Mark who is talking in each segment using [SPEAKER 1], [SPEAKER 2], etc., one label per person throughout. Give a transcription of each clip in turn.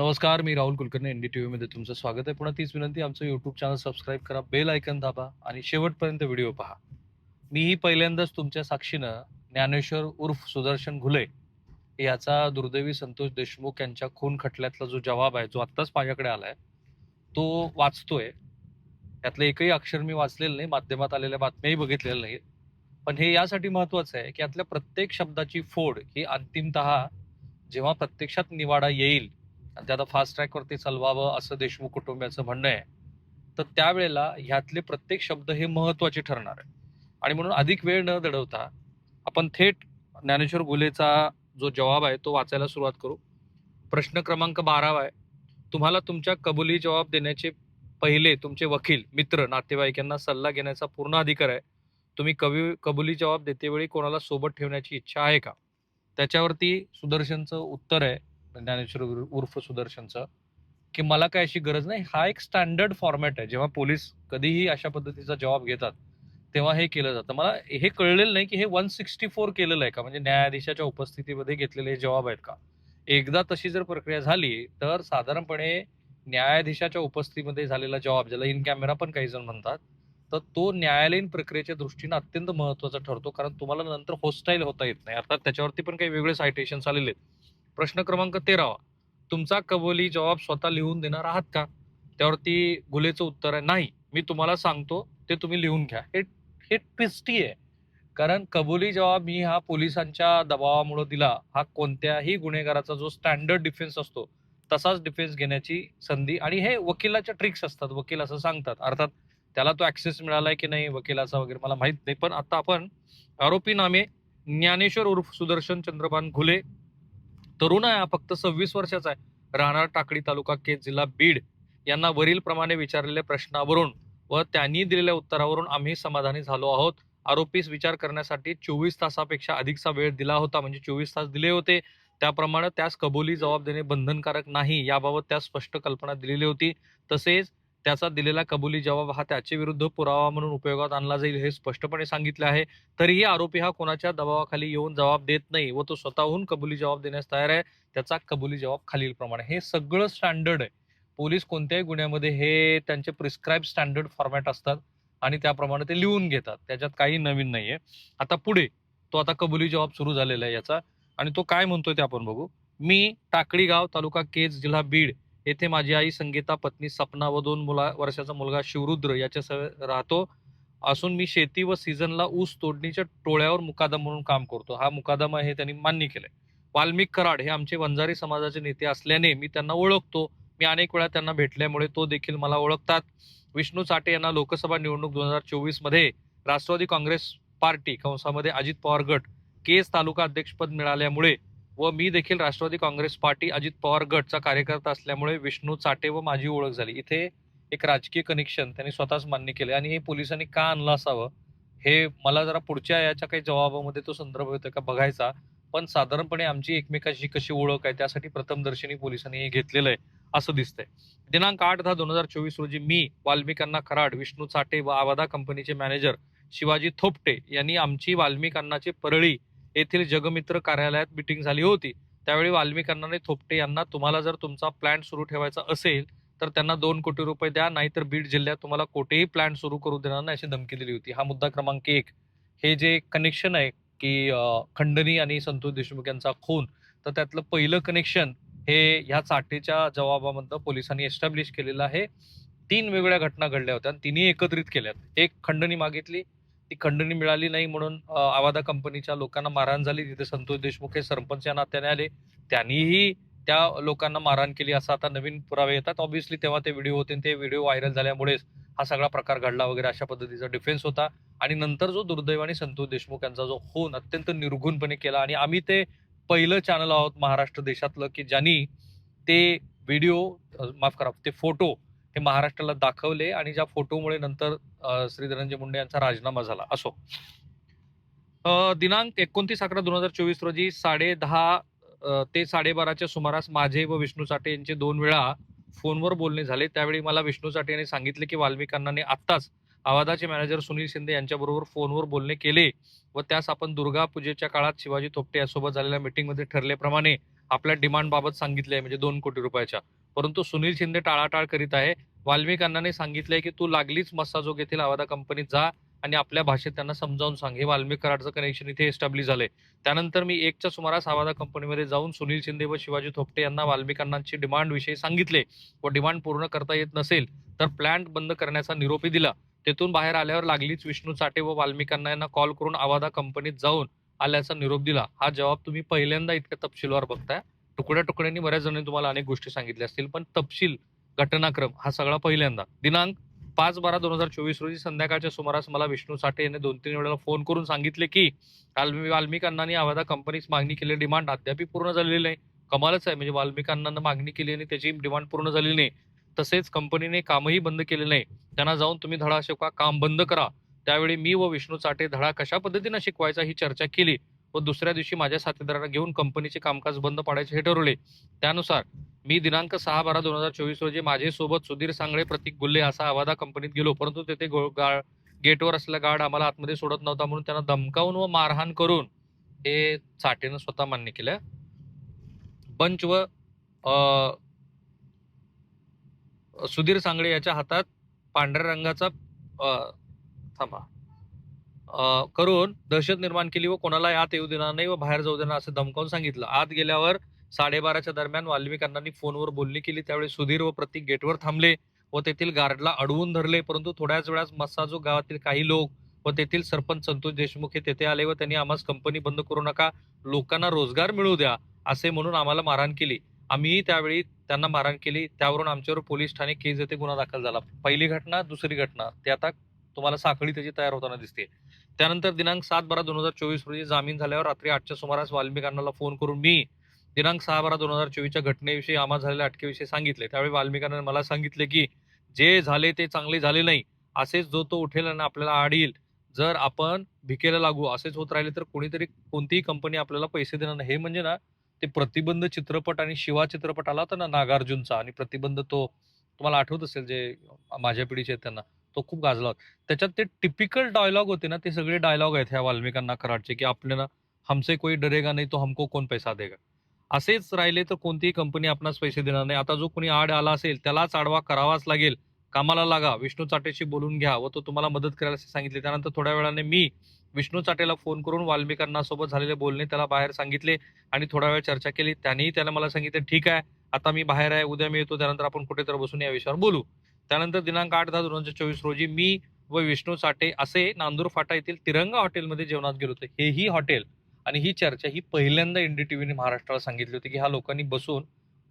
[SPEAKER 1] नमस्कार मी Rahul Kulkarni N D T व्हीमध्ये तुमचं स्वागत आहे. पुन्हा तीच विनंती आमचं यूट्यूब चॅनल सबस्क्राईब करा बेल आयकन दाबा आणि शेवटपर्यंत व्हिडिओ पहा. मीही पहिल्यांदाच तुमच्या साक्षीनं ज्ञानेश्वर उर्फ सुदर्शन घुले याचा दुर्दैवी संतोष देशमुख यांच्या खून खटल्यातला जो जवाब आहे जो आत्ताच माझ्याकडे आलाय तो वाचतोय. त्यातलं एकही अक्षर मी वाचलेलं नाही माध्यमात आलेल्या बातम्याही बघितलेल्या नाहीत पण हे यासाठी महत्वाचं आहे की यातल्या प्रत्येक शब्दाची फोड ही अंतिमत जेव्हा प्रत्यक्षात निवाडा येईल आणि ते आता फास्ट ट्रॅकवरती चालवावं असं देशमुख कुटुंबियाचं म्हणणं आहे. तर त्यावेळेला ह्यातले प्रत्येक शब्द हे महत्त्वाचे ठरणार आहे. आणि म्हणून अधिक वेळ न दडवता आपण थेट ज्ञानेश्वर गुलेचा जो जवाब आहे तो वाचायला सुरुवात करू. प्रश्न क्रमांक बारावा आहे. तुम्हाला तुमच्या कबुली जवाब देण्याचे पहिले तुमचे वकील मित्र नातेवाईक यांना सल्ला घेण्याचा पूर्ण अधिकार आहे. तुम्ही कवी कबुली जबाब देतेवेळी कोणाला सोबत ठेवण्याची इच्छा आहे का? त्याच्यावरती सुदर्शनचं उत्तर आहे. ज्ञानेश्वर उर्फ सुदर्शनचं की मला काय अशी गरज नाही. हा एक स्टँडर्ड फॉर्मॅट आहे. जेव्हा पोलीस कधीही अशा पद्धतीचा जॉब घेतात तेव्हा हे केलं जातं. मला हे कळलेलं नाही की हे वन सिक्स्टी फोर केलेलं आहे का? म्हणजे न्यायाधीशाच्या उपस्थितीमध्ये घेतलेले हे जबाब आहेत का? एकदा तशी जर प्रक्रिया झाली तर साधारणपणे न्यायाधीशाच्या उपस्थितीमध्ये झालेला जॉब ज्याला इन कॅमेरा पण काही जण म्हणतात तर तो न्यायालयीन प्रक्रियेच्या दृष्टीने अत्यंत महत्त्वाचा ठरतो. कारण तुम्हाला नंतर होस्टाईल होता येत नाही. अर्थात त्याच्यावरती पण काही वेगळे सायटेशन आलेले आहेत. प्रश्न क्रमांक तेरावा. तुमचा कबुली जबाब स्वतः लिहून देणार आहात का? त्यावरती गुलेचं उत्तर आहे नाही. मी तुम्हाला सांगतो ते तुम्ही लिहून घ्या. हे हे ट्विस्टी आहे. कारण कबुली जेव्हा मी हा पोलिसांच्या दबावामुळे दिला. हा कोणत्याही गुन्हेगाराचा जो स्टँडर्ड डिफेन्स असतो तसाच डिफेन्स घेण्याची संधी आणि हे वकिलाच्या ट्रिक्स असतात. वकील असं सांगतात. अर्थात त्याला तो ऍक्सेस मिळालाय की नाही वकिलाचा वगैरे मला माहीत नाही. पण आता आपण आरोपी नामे ज्ञानेश्वर उर्फ सुदर्शन चंद्रभान घुले तरुण आहे हा फक्त सव्वीस वर्षाचा आहे. राहणार टाकळी तालुका केज जिल्हा बीड. यांना वरील प्रमाणे विचारलेल्या प्रश्नावरून व त्यांनी दिलेल्या उत्तरावरून आम्ही समाधानी झालो आहोत. आरोपीस विचार करण्यासाठी चोवीस तासापेक्षा अधिकचा वेळ दिला होता म्हणजे चोवीस तास दिले होते. त्याप्रमाणे त्यास कबुली जबाब देणे बंधनकारक नाही याबाबत त्यास स्पष्ट कल्पना दिलेली होती. तसेच त्याचा दिलेला कबुली जबाब हा त्याचे विरुद्ध पुरावा म्हणून उपयोगात आणला जाईल हे स्पष्टपणे सांगितले आहे. तरीही आरोपी हा कोणाच्या दबावाखाली येऊन जबाब देत नाही व तो स्वतःहून कबुली जबाब देण्यास तयार आहे. त्याचा कबुली जबाब खालीलप्रमाणे हे सगळं स्टँडर्ड आहे. पोलीस कोणत्याही गुन्ह्यामध्ये हे त्यांचे प्रिस्क्राईब स्टँडर्ड फॉर्मॅट असतात आणि त्याप्रमाणे ते लिहून घेतात. त्याच्यात काही नवीन नाहीये. आता पुढे तो आता कबुली जबाब सुरू झालेला आहे याचा. आणि तो काय म्हणतोय ते आपण बघू. मी टाकळीगाव तालुका केज जिल्हा बीड येथे माझी आई संगीता पत्नी सपना व दोन मुला वर्षाचा मुलगा शिवरुद्र याच्यासह राहतो. असून मी शेती व सीझनला ऊस तोडणीच्या टोळ्यावर मुकादम म्हणून काम करतो. हा मुकादमा हे त्यांनी मान्य केलंय. वाल्मिक कराड हे आमचे वंजारी समाजाचे नेते असल्याने मी त्यांना ओळखतो. मी अनेक वेळा त्यांना भेटल्यामुळे तो देखील मला ओळखतात. विष्णू चाटे यांना लोकसभा निवडणूक दोन हजार चोवीसमध्ये राष्ट्रवादी काँग्रेस पार्टी कंसामध्ये अजित पवार गट केस तालुका अध्यक्षपद मिळाल्यामुळे व मी देखील राष्ट्रवादी काँग्रेस पार्टी अजित पवार गटचा कार्यकर्ता असल्यामुळे विष्णू चाटे व माझी ओळख झाली. इथे एक राजकीय कनेक्शन त्यांनी स्वतःच मान्य केले. आणि हे पोलिसांनी का आणलं असावं? हे मला जरा पुढच्या याच्या काही जबाबामध्ये तो संदर्भ येतो का बघायचा. पण साधारणपणे आमची एकमेकाशी कशी ओळख आहे त्यासाठी प्रथमदर्शनी पोलिसांनी हे घेतलेलं आहे असं दिसतंय. दिनांक आठ दहा दोन हजार चोवीस रोजी मी वाल्मिकांना खराड विष्णू चाटे व आवादा कंपनीचे मॅनेजर शिवाजी थोपटे यांनी आमची वाल्मिकांनाची परळी येथील जगमित्र कार्यालयात मिटिंग झाली होती. त्यावेळी वाल्मिकांना थोपटे यांना तुम्हाला जर तुमचा प्लॅन सुरू ठेवायचा असेल तर त्यांना दोन कोटी रुपये द्या नाहीतर बीड जिल्ह्यात तुम्हाला कोठेही प्लॅन सुरू करू देणार नाही अशी धमकी दिली होती. हा मुद्दा क्रमांक एक. हे जे कनेक्शन आहे की खंडणी आणि संतोष देशमुख यांचा खून तर त्यातलं पहिलं कनेक्शन हे ह्या चाटेच्या जबाबामधनं पोलिसांनी एस्टॅब्लिश केलेलं आहे. तीन वेगळ्या घटना घडल्या होत्या आणि तिन्ही एकत्रित केल्यात. एक खंडणी मागितली ती खंडणी मिळाली नाही म्हणून आवादा कंपनीच्या लोकांना मारहाण झाली. तिथे संतोष देशमुख हे सरपंच या नात्याने आले. त्यांनीही त्या लोकांना मारहाण केली असं आता नवीन पुरावे येतात. ऑब्व्हियसली तेव्हा ते व्हिडिओ होते ते व्हिडिओ व्हायरल झाल्यामुळेच हा सगळा प्रकार घडला वगैरे अशा पद्धतीचा डिफेन्स होता. आणि नंतर जो दुर्दैवाने संतोष देशमुख यांचा जो खून अत्यंत निर्घुणपणे केला आणि आम्ही ते पहिलं चॅनल आहोत महाराष्ट्र देशातलं की ज्यांनी ते व्हिडिओ माफ करा ते फोटो हे महाराष्ट्राला दाखवले आणि ज्या फोटोमुळे नंतर श्री धनंजय मुंडे यांचा राजीनामा झाला. असो. दिनांक एकोणतीस अकरा दोन हजार चोवीस रोजी साडे दहा ते साडेबाराच्या सुमारास माझे व विष्णू साठे यांचे दोन वेळा फोनवर बोलणे झाले. त्यावेळी मला विष्णू साठे यांनी सांगितले की वाल्मिक आत्ताच आवादाचे मॅनेजर सुनील शिंदे यांच्याबरोबर फोनवर बोलणे केले व त्यास आपण दुर्गा पूजेच्या काळात शिवाजी थोपटे यासोबत झालेल्या मीटिंगमध्ये ठरल्याप्रमाणे आपल्या डिमांड बाबत सांगितले आहे. म्हणजे दोन कोटी रुपयाच्या. परंतु सुनील शिंदे टाळाटाळ करीत आहे. वाल्मिक अण्णांनी सांगितलंय की तू लागलीच मस्साजोग येथील आवादा कंपनीत जा आणि आपल्या भाषेत त्यांना समजावून सांग. हे वाल्मिक कराडचं कनेक्शन इथे एस्टॅब्लिश झालंय. त्यानंतर मी एकच्या सुमारास आवादा कंपनीमध्ये जाऊन सुनील शिंदे व शिवाजी थोपटे यांना वाल्मिकांनाची डिमांड विषयी सांगितले. व डिमांड पूर्ण करता येत नसेल तर प्लांट बंद करण्याचा निरोपी दिला. तेथून बाहेर आल्यावर लागलीच विष्णू चाटे व वाल्मिकांना यांना कॉल करून आवादा कंपनीत जाऊन आल्याचा निरोप दिला. हा जबाब तुम्ही पहिल्यांदा इतक्या तपशीलवार बघताय? तुकड्या तुकड्यांनी बऱ्याच जणांनी तुम्हाला अनेक गोष्टी सांगितल्या असतील पण तपशील घटनाक्रम हा सगळा पहिल्यांदा. दिनांक पाच बारा दोन हजार चोवीस रोजी संध्याकाळच्या सुमारास मला विष्णू साठे यांनी दोन तीन वेळेला फोन करून सांगितले की वाल्मी- अवधा कंपनीस मागणी केलेली डिमांड अद्याप पूर्ण झालेली नाही. कमालच आहे म्हणजे वाल्मिकांना मागणी केली आणि त्याची डिमांड पूर्ण झालेली नाही. तसेच कंपनीने कामही बंद केले नाही. त्यांना जाऊन तुम्ही धडा शिकवा काम बंद करा. त्यावेळी मी व विष्णू चाटे धडा कशा पद्धतीनं शिकवायचा ही चर्चा केली. व दुसऱ्या दिवशी माझ्या साथीदारांना घेऊन कंपनीचे कामकाज बंद पाडायचे हे ठरवले. त्यानुसार मी दिनांक सहा बारा दोन हजार चोवीस रोजी माझे सोबत सुधीर सांगळे प्रतीक गुल्ले असा आवादा कंपनीत गेलो परंतु तेथे गो- गा- गेटवर असलेला गार्ड आम्हाला आतमध्ये सोडत नव्हता म्हणून त्यांना धमकावून व मारहाण करून हे चाटेनं स्वतः मान्य केलं. बंच व सुधीर सांगळे याच्या हातात पांढऱ्या रंगाचा थांबा. करून दहशत निर्माण केली व कोणाला आत येऊ देणार नाही व बाहेर जाऊ देणार असं धमकावून सांगितलं. आत गेल्यावर साडेबाराच्या दरम्यान वाल्मिकांनी फोनवर बोलणी केली. त्यावेळी सुधीर व प्रतीक गेटवर थांबले व तेथील गार्डला अडवून धरले. परंतु थोड्याच वेळात मस्साजो गावातील काही लोक व तेथील सरपंच संतोष देशमुख हे तेथे आले व त्यांनी आम्हाला कंपनी बंद करू नका. लोकांना रोजगार मिळू द्या असे म्हणून आम्हाला मारहाण केली. आम्हीही त्यावेळी त्यांना मारहाण केली. त्यावरून आमच्यावर पोलीस ठाणे केस येथे गुन्हा दाखल झाला. पहिली घटना दुसरी घटना. ते आता तुम्हाला साखळी त्याची तयार होताना दिसते. त्यानंतर दिनांक सात बारा दोन हजार चोवीस रोजी जामीन झाल्यावर रात्री आठच्या सुमारास वाल्मिकांना फोन करून मी दिनांक सहा बारा दोन हजार चोवीसच्या घटनेविषयी आम्हा झालेल्या अटकेविषयी सांगितले. त्यावेळी वाल्मिक मला सांगितले की जे झाले ते चांगले झाले नाही. असेच जो तो उठेल आणि आपल्याला आड येईल जर आपण भिकेला लागू असेच होत राहिले तर कोणीतरी कोणतीही कंपनी आपल्याला पैसे देणार नाही. हे म्हणजे ना ते प्रतिबंध चित्रपट आणि शिवा चित्रपट आला होता ना नागार्जुनचा. आणि प्रतिबंध तो तुम्हाला आठवत असेल जे माझ्या पिढीचे आहेत त्यांना. तो खूप गाजला. होता त्याच्यात ते टिपिकल डायलॉग होते ना ते सगळे डायलॉग आहेत ह्या वाल्मिकांना कराडचे की आपल्याला हमसे कोई डरेगा नाही तो हमको कोण पैसा देगा? असेच राहिले तर कोणतीही कंपनी आपणास पैसे देणार नाही. आता जो कोणी आड आला असेल त्यालाच आडवा करावाच लागेल. कामाला लागा विष्णू चाटेशी बोलून घ्या व तो तुम्हाला मदत करायला असे सांगितले. त्यानंतर थोड्या वेळाने मी विष्णू चाटेला फोन करून वाल्मिकांना सोबत झालेले बोलणे त्याला बाहेर सांगितले आणि थोडा वेळ चर्चा केली. त्यांनीही त्याला मला सांगितले ठीक आहे आता मी बाहेर आहे उद्या मी येतो त्यानंतर आपण कुठेतरी बसून या विषयावर बोलू. त्यानंतर दिनांक आठ दहा दोन हजार चोवीस रोजी मी व विष्णू साठे असे नांदूर फाटा येथील तिरंगा हॉटेलमध्ये जेवणात गेलो होतो. हेही हॉटेल आणि ही चर्चा ही पहिल्यांदा एनडीटीव्हीने महाराष्ट्राला सांगितली होती की ह्या लोकांनी बसून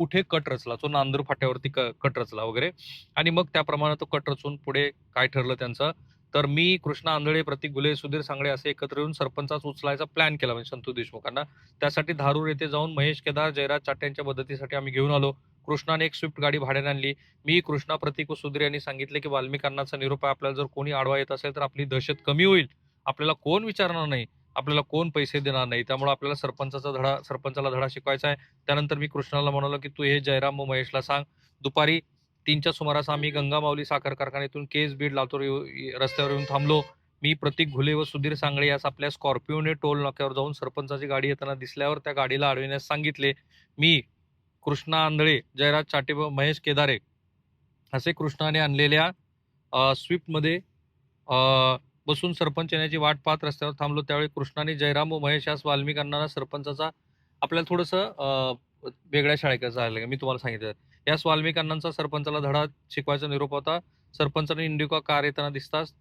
[SPEAKER 1] कुठे कट रचला तो नांदूर फाट्यावरती कट रचला वगैरे. आणि मग त्याप्रमाणे तो कट रचून पुढे काय ठरलं त्यांचं? तर मी कृष्णा आंधळे प्रतीक गुले सुधीर सांगळे असे एकत्र येऊन सरपंचाच उचलायचा प्लॅन केला म्हणजे संतोष देशमुखांना त्यासाठी धारूर येथे जाऊन महेश केदार जयराज चाटे यांच्या मदतीसाठी आम्ही घेऊन आलो. कृष्णाने एक स्विफ्ट गाडी भाड्याने आणली. मी कृष्णा प्रतीक व सुधीर यांनी सांगितले की वाल्मिकांनाचा अण्णांचा निरोप आहे आपल्याला जर कोणी आडवा येत असेल तर आपली दहशत कमी होईल. आपल्याला कोण विचारणार नाही? आपल्याला कोण पैसे देणार नाही? त्यामुळे आपल्याला सरपंचाचा धडा सरपंचाला धडा शिकवायचा आहे. त्यानंतर मी कृष्णाला म्हणालो की तू हे जयराम व महेशला सांग. दुपारी तीनच्या सुमारास आम्ही गंगामावली साखर कारखान्यातून केस बीड लातूर येऊ- रस्त्यावर येऊन थांबलो. मी प्रतीक घुले व सुधीर सांगळे यास आपल्या स्कॉर्पिओने टोल नाक्यावर जाऊन सरपंचाची गाडी येताना दिसल्यावर त्या गाडीला अडविण्यास सांगितले. मी कृष्णा आंधळे जयराज चाटे व महेश केदारे असे कृष्णाने आणलेल्या स्विफ्टमध्ये बसून सरपंच येण्याची वाट पाहत रस्त्यावर थांबलो. त्यावेळी कृष्णाने जयराम व महेश यास वाल्मिकांना सरपंचाचा आपल्याला थोडंसं वेगळ्या शाळेकडे झालं मी तुम्हाला सांगितलं. यास वाल्मिक सरपंचाला धडा शिकवायचा निरोप होता. सरपंचाने इंडिगो कार येताना दिसताच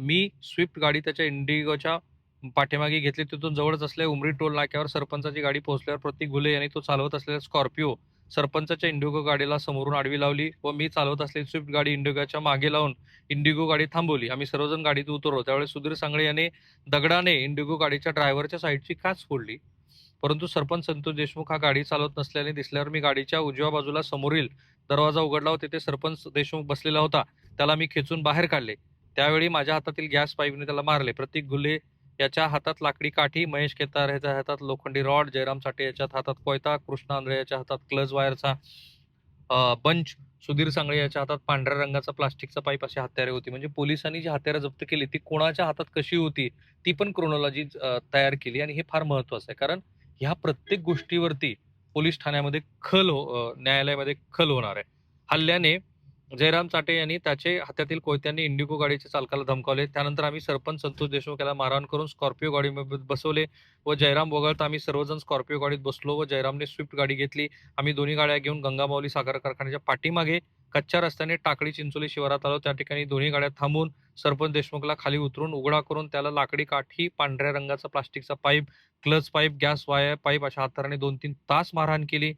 [SPEAKER 1] मी स्विफ्ट गाडी त्याच्या इंडिगोच्या पाठीमागे घेतली तिथून जवळच असलेल्या उमरी टोल नाक्यावर सरपंचाची गाडी पोहोचल्यावर प्रतीक घुले यांनी तो चालवत असलेला स्कॉर्पिओ सरपंचाच्या इंडिगो गाडीला समोरून आडवी लावली व मी चालवत असलेली स्विफ्ट गाडी इंडिगोच्या मागे लावून इंडिगो गाडी थांबवली. आम्ही सर्वजण गाडीत उतरलो. त्यावेळी सुधीर सांगळे याने दगडाने इंडिगो गाडीच्या ड्रायव्हरच्या साईडची काच फोडली. परंतु सरपंच संतोष देशमुख हा गाडी चालवत नसल्याने दिसल्यावर मी गाडीच्या उजव्या बाजूला समोरील दरवाजा उघडला व तिथे सरपंच देशमुख बसलेला होता. त्याला मी खेचून बाहेर काढले. त्यावेळी माझ्या हातातील गॅस पाईपने त्याला मारले. प्रतीक गुल्हे याच्या हातात लाकडी काठी महेश केतार याच्या हातात लोखंडी रॉड जयराम साठे याच्यात हातात कोयता कृष्ण आंध्रे याच्या हातात क्लज वायरचा बंच सुधीर सांगळे याच्या हातात पांढऱ्या रंगाचा प्लास्टिकचा पाईप अशी हत्यारे होती. म्हणजे पोलिसांनी जी हत्यारं जप्त केली ती कोणाच्या हातात कशी होती ती पण क्रोनॉलॉजी तयार केली आणि हे फार महत्वाचं आहे. कारण ह्या प्रत्येक गोष्टीवरती पोलीस ठाण्यामध्ये खल हो न्यायालयामध्ये खल होणार आहे. हल्ल्याने जयराम चाटे यांनी त्याचे हातातील कोयत्यांनी इंडिगो गाडीच्या चालकाला धमकावले. त्यानंतर आम्ही सरपंच संतोष देशमुख याला मारहाण करून स्कॉर्पिओ गाडीमध्ये बसवले व जयराम वगळता आम्ही सर्वजण स्कॉर्पिओ गाडीत बसलो व जयरामने स्विफ्ट गाडी घेतली. आम्ही दोन्ही गाड्या घेऊन गंगामाऊली साखर कारखान्याच्या पाठीमागे कच्च्या रस्त्याने टाकळी चिंचोली शिवारात आलो. त्या ठिकाणी दोन्ही गाड्या थांबून सरपंच देशमुखला खाली उतरून उघडा करून त्याला लाकडी काठी पांढऱ्या रंगाचा प्लास्टिकचा pipe clutch pipe gas wire pipe अशा हाताने दोन तीन तास मारहाण केली.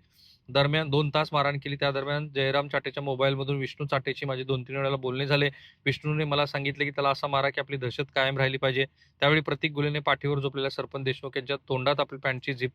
[SPEAKER 1] दरम्यान दोन तास मारहाण केली. त्या दरम्यान जयराम चाटेच्या मोबाईलमधून विष्णू चाटेची माझे दोन तीन वेळेला बोलणे झाले. विष्णूने मला सांगितले की त्याला असा मारा की आपली दहशत कायम राहिली पाहिजे. त्यावेळी प्रतीक गुलेने पाठीवर झोपलेल्या सरपंच देशमुख यांच्या तोंडात आपली पॅन्टची झिप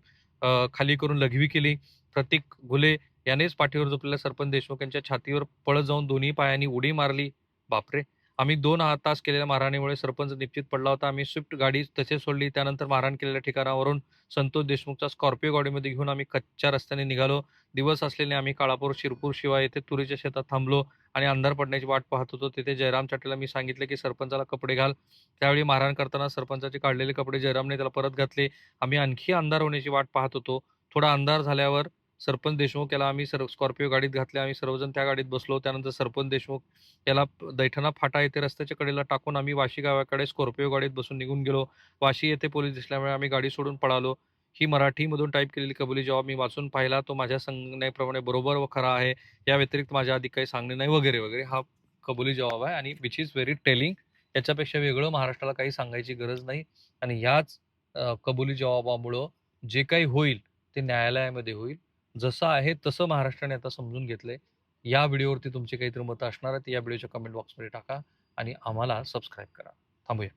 [SPEAKER 1] खाली करून लघवी केली. प्रतीक गुले यानेच पाठीवर झोपलेल्या सरपंच देशमुख यांच्या छातीवर पळत जाऊन दोन्ही पायांनी उडी मारली. बापरे! आम्ही दोन हा तास केलेल्या मारहाणीमुळे सरपंच निश्चित पडला होता. आम्ही स्विफ्ट गाडी तसेच सोडली. त्यानंतर मारहाण केलेल्या ठिकाणावरून संतोष देशमुखचा स्कॉर्पिओ गाडीमध्ये घेऊन आम्ही कच्च्या रस्त्याने निघालो. दिवस असलेले आम्ही काळापूर शिरपूर शिवाय येथे तुरीच्या शेतात थांबलो आणि अंधार पडण्याची वाट पाहत होतो. तिथे जयराम चाटेला मी सांगितले की सरपंचाला कपडे घाल. त्यावेळी मारहाण करताना सरपंचाचे काढलेले कपडे जयरामने त्याला परत घातले. आम्ही आणखी अंधार होण्याची वाट पाहत होतो. थोडा अंधार झाल्यावर सरपंच देशमुख याला आम्ही सर स्कॉर्पिओ गाडीत घातले. आम्ही सर्वजण त्या गाडीत बसलो. त्यानंतर सरपंच देशमुख याला दैठणा फाटा येथे रस्त्याच्या कडेला टाकून आम्ही वाशी गावाकडे स्कॉर्पिओ गाडीत बसून निघून गेलो. वाशी येथे पोलीस दिसल्यामुळे आम्ही गाडी सोडून पळालो. ही मराठीमधून टाईप केलेली कबुली जवाब मी वाचून पाहिला तो माझ्या सांगण्याप्रमाणे बरोबर व खरा आहे. या व्यतिरिक्त माझ्या आधी काही सांगणे नाही वगैरे वगैरे. हा कबुली जवाब आहे आणि विच इज व्हेरी टेलिंग याच्यापेक्षा वेगळं महाराष्ट्राला काही सांगायची गरज नाही. आणि याच कबुली जवाबामुळं जे काही होईल ते न्यायालयामध्ये होईल. जसं आहे तसं महाराष्ट्राने आता समजून घेतलंय. या व्हिडिओवरती तुमची काहीतरी मतं असणार आहेत या व्हिडिओच्या कमेंट बॉक्समध्ये टाका आणि आम्हाला सबस्क्राईब करा. थांबूया.